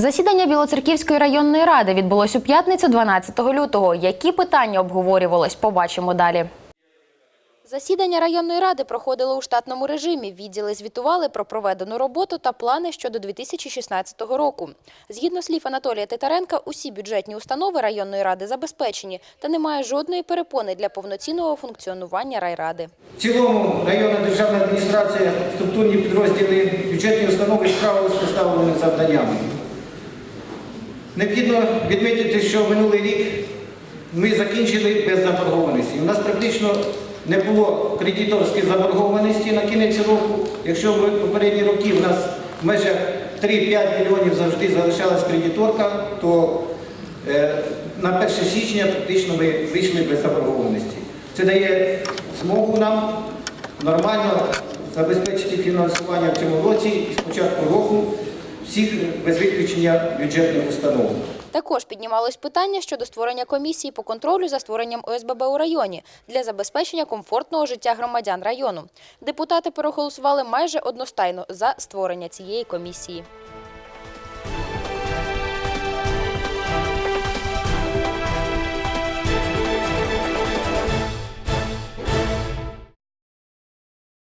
Засідання Білоцерківської районної ради відбулось у п'ятницю 12 лютого. Які питання обговорювались, побачимо далі. Засідання районної ради проходило у штатному режимі. Відділи звітували про проведену роботу та плани щодо 2016 року. Згідно слів Анатолія Титаренка, усі бюджетні установи районної ради забезпечені та немає жодної перепони для повноцінного функціонування райради. В цілому районна державна адміністрація, структурні підрозділи, бюджетні установи справилися з поставленими завданнями. Необхідно відмітити, що минулий рік ми закінчили без заборгованості. У нас практично не було кредиторської заборгованості на кінець року. Якщо в попередні роки в нас в межах 3-5 мільйонів завжди залишалась кредиторка, то е, на 1 січня практично ми вийшли без заборгованості. Це дає змогу нам нормально забезпечити фінансування в цьому році і з початку року всіх без виключення бюджетних установ. Також піднімалось питання щодо створення комісії по контролю за створенням ОСББ у районі для забезпечення комфортного життя громадян району. Депутати проголосували майже одностайно за створення цієї комісії.